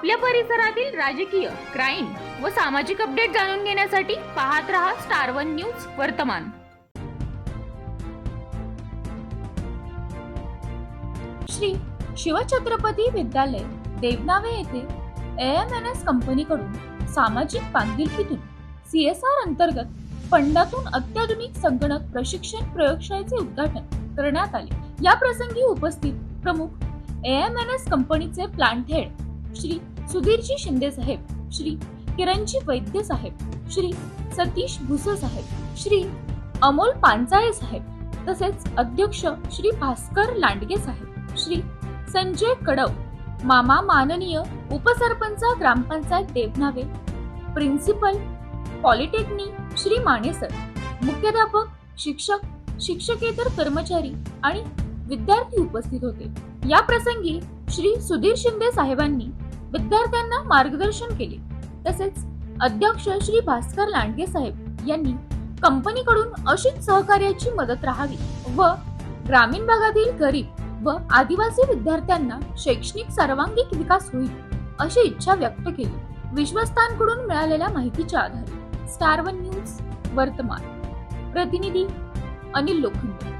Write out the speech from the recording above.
आपल्या परिसरातील राजकीय क्राईम व सामाजिक अपडेट जाणून घेण्यासाठी पाहत रहा स्टार वन न्यूज वर्तमान. श्री शिवछत्रपती विद्यालय देवनावे येथे एम एन एस कंपनीकडून सामाजिक बांधिलकीतून सी एस आर अंतर्गत फंडातून अत्याधुनिक संगणक प्रशिक्षण प्रयोगशाळेचे उद्घाटन करण्यात आले. या प्रसंगी उपस्थित प्रमुख एम एन एस कंपनीचे प्लांट हेड श्री सुधीरजी शिंदे साहेब श्री किरणजी वैद्य साहेब श्री सतीश भुसे साहेब श्री अमोल पांचाळे साहेब तसेच अध्यक्ष श्री भास्कर लांडगे साहेब श्री संजय कडव मामा माननीय उपसरपंच ग्रामपंचायत देवनावे प्रिन्सिपल पॉलिटेक्निक श्री मानेसर मुख्याध्यापक शिक्षक शिक्षकेतर कर्मचारी आणि विद्यार्थी उपस्थित होते. या प्रसंगी श्री सुधीर शिंदे साहेबांनी विद्यार्थ्यांना मार्गदर्शन केले. तसेच अध्यक्ष श्री भास्कर लांडगे साहेब यांनी कंपनीकडून अशीच सहकार्याची मदत राहावी व ग्रामीण भागातील गरीब व आदिवासी विद्यार्थ्यांना शैक्षणिक सर्वांगीण विकास होईल अशी इच्छा व्यक्त केली. विश्वस्तांकडून मिळालेल्या माहितीच्या आधारे स्टार वन न्यूज वर्तमान. प्रतिनिधी अनिल लोखंडे.